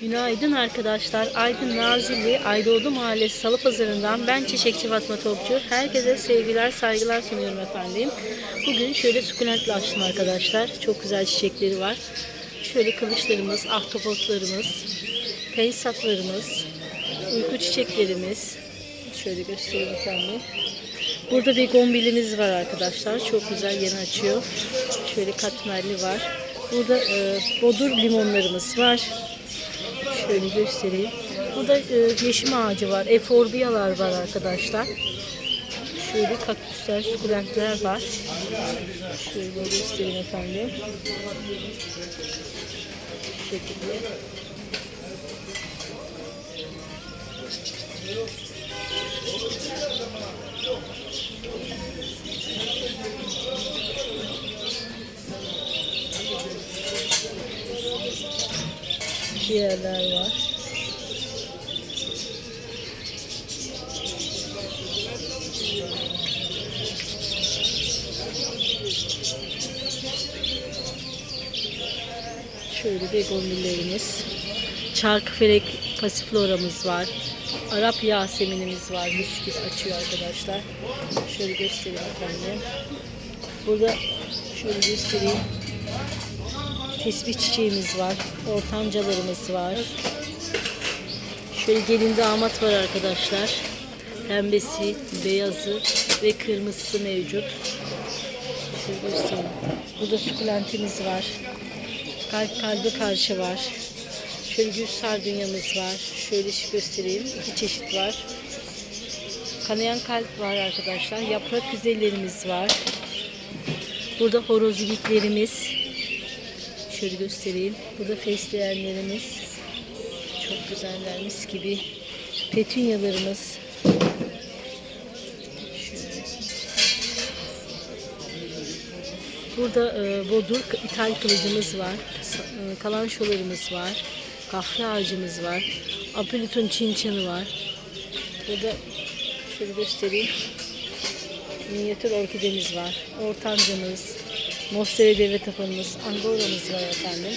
Günaydın arkadaşlar. Aydın Nazilli Aydoğdu Mahallesi Salı Pazarı'ndan ben Çiçekçi Fatma Topçu. Herkese sevgiler, saygılar sunuyorum efendim. Bugün şöyle sukulentle açtım arkadaşlar. Çok güzel çiçekleri var. Şöyle kılıçlarımız, ahtapotlarımız, tesisatlarımız, uyku çiçeklerimiz. Şöyle göstereyim efendim. Burada bir gombilimiz var arkadaşlar. Çok güzel yeni açıyor. Şöyle katmerli var. Burada e, bodur limonlarımız var. Şöyle göstereyim. Burada e, yeşim ağacı var. Eforbiyalar var arkadaşlar. Şöyle kaktüsler, sukulentler var. Şöyle göstereyim efendim. Bu şekilde. Ciğerler var. Şöyle begonvillerimiz. Çarkıfelek pasifloramız var. Arap yaseminimiz var. Mis gibi açıyor arkadaşlar. Şöyle göstereyim efendim. Burada şöyle göstereyim. Tesbih çiçeğimiz var. Ortancalarımız var. Şöyle gelin damat var arkadaşlar. Pembesi, beyazı ve kırmızısı mevcut. Şöyle göstereyim. Burada sukulentimiz var. Kalp kalbe karşı var. Şöyle gül sardunyamız var. Şöyle göstereyim. İki çeşit var. Kanayan kalp var arkadaşlar. Yaprak güzellerimiz var. Burada horozibiklerimiz. Şöyle göstereyim. Burada fesleğenlerimiz. Çok güzeller gibi. Petunyalarımız. Burada e, bodur ithal kılıcımız var. E, Kalançolarımız var. Kahve ağacımız var. Apelitun çinçanı var. Burada şöyle göstereyim. Minyatür orkidemiz var. Ortancamız, Mostere deve tapanımız, Angora'mız var efendim.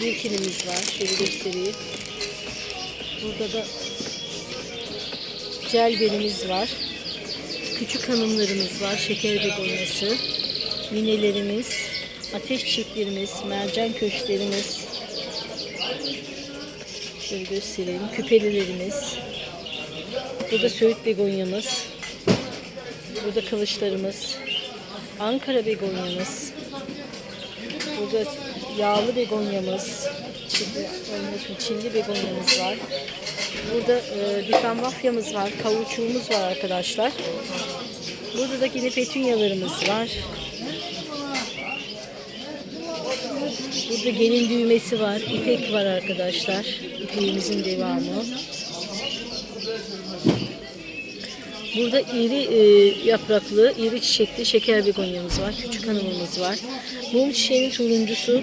Bir kilimiz var. Şöyle göstereyim. Burada da celberimiz var. Küçük hanımlarımız var. Şeker begonyası. Minelerimiz, ateş çiçeklerimiz, mercan köşklerimiz. Şöyle göstereyim. Küpelilerimiz. Burada söğüt begonyamız. Burada kılıçlarımız. Ankara begonyamız. Burada yağlı begonyamız. Çinli, olmuş Çinli begonyamız var. Burada e, difenbafyamız var. Kavuçuğumuz var arkadaşlar. Burada da yine petunyalarımız var. Burada gelin düğmesi var. İpek var arkadaşlar. İpeğimizin devamı. Burada iri e, yapraklı, iri çiçekli şeker begonyamız var. Küçük hanımımız var. Mum çiçeğinin turuncusu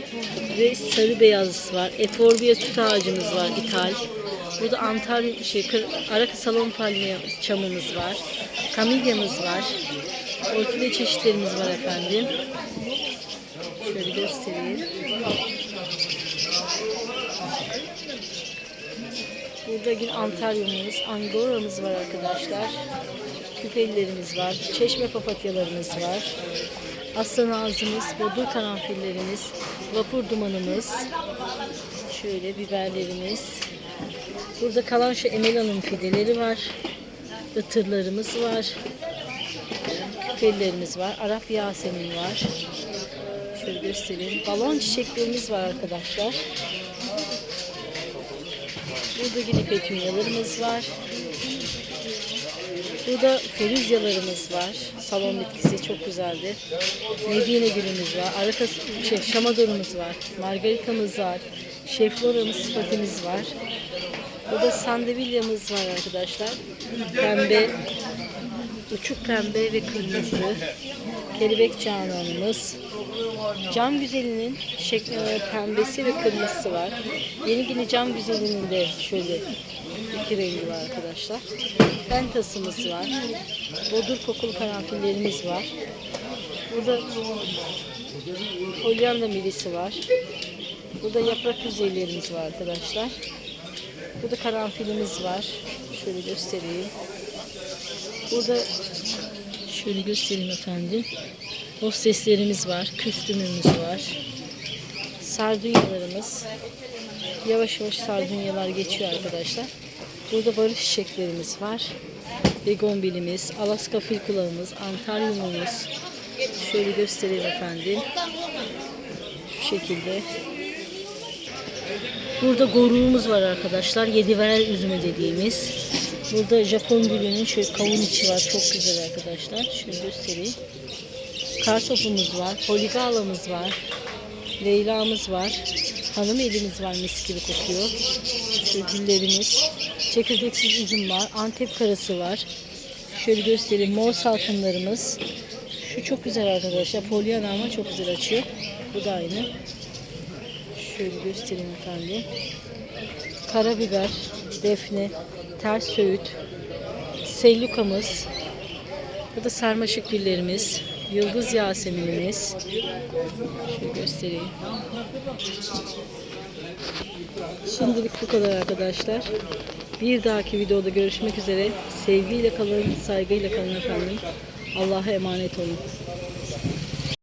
ve sarı beyazlısı var. Eforbia süt ağacımız var ithal. Burada Antalya, şey, Araka salon palmiye çamımız var. Kamilyamız var. Orkide çeşitlerimiz var efendim. Şöyle göstereyim. Burada yine antaryumumuz, angora'mız var arkadaşlar. Küpelilerimiz var. Çeşme papatyalarımız var. Aslan ağzımız, bodur karanfillerimiz, vapur dumanımız. Şöyle biberlerimiz. Burada kalan şu Emel Hanım fideleri var. Itırlarımız var. Küpelilerimiz var. Arap Yasemin var. Şöyle göstereyim. Balon çiçeklerimiz var arkadaşlar. Burada yine petunyalarımız var. Burada feruzyalarımız var. Salon bitkisi çok güzeldir. Medine gülümüz var. Araka, şey, şamadorumuz var. Margaritamız var. Şefloramız, spatimiz var. Burada sandevilyamız var arkadaşlar. Pembe, uçuk pembe ve kırmızı. Kelebek cananımız. Cam güzelinin şek- e, pembesi ve kırmızısı var. Yeni yine cam güzelinin de şöyle iki rengi var arkadaşlar. Pentasımız var. Bodur kokulu karanfillerimiz var. Burada Hollanda milisi var. Burada yaprak yüzeylerimiz var arkadaşlar. Burada karanfilimiz var. Şöyle göstereyim. Burada şöyle göstereyim efendim. Hosteslerimiz var. Kostümümüz var. Sardunyalarımız. Yavaş yavaş sardunyalar geçiyor arkadaşlar. Burada barış çiçeklerimiz var. Begonbilimiz, Alaska fil kulağımız, antaryumumuz. Şöyle göstereyim efendim. Şu şekilde. Burada goruğumuz var arkadaşlar. Yediverel üzümü dediğimiz. Burada Japon gülünün şöyle kavun içi var. Çok güzel arkadaşlar. Şöyle göstereyim. Kartopumuz var. Poligalamız var. Leyla'mız var. Hanım elimiz var mis gibi kokuyor. Şöyle güllerimiz. Çekirdeksiz üzüm var. Antep karası var. Şöyle göstereyim. Mor salkımlarımız. Şu çok güzel arkadaşlar. Polyana ama çok güzel açıyor. Bu da aynı. Şöyle göstereyim efendim. Karabiber, defne, ters söğüt, sellukamız. Bu da sarmaşık güllerimiz. Yıldız yaseminimiz. Şöyle göstereyim. Şimdilik bu kadar arkadaşlar. Bir dahaki videoda görüşmek üzere. Sevgiyle kalın, saygıyla kalın efendim. Allah'a emanet olun.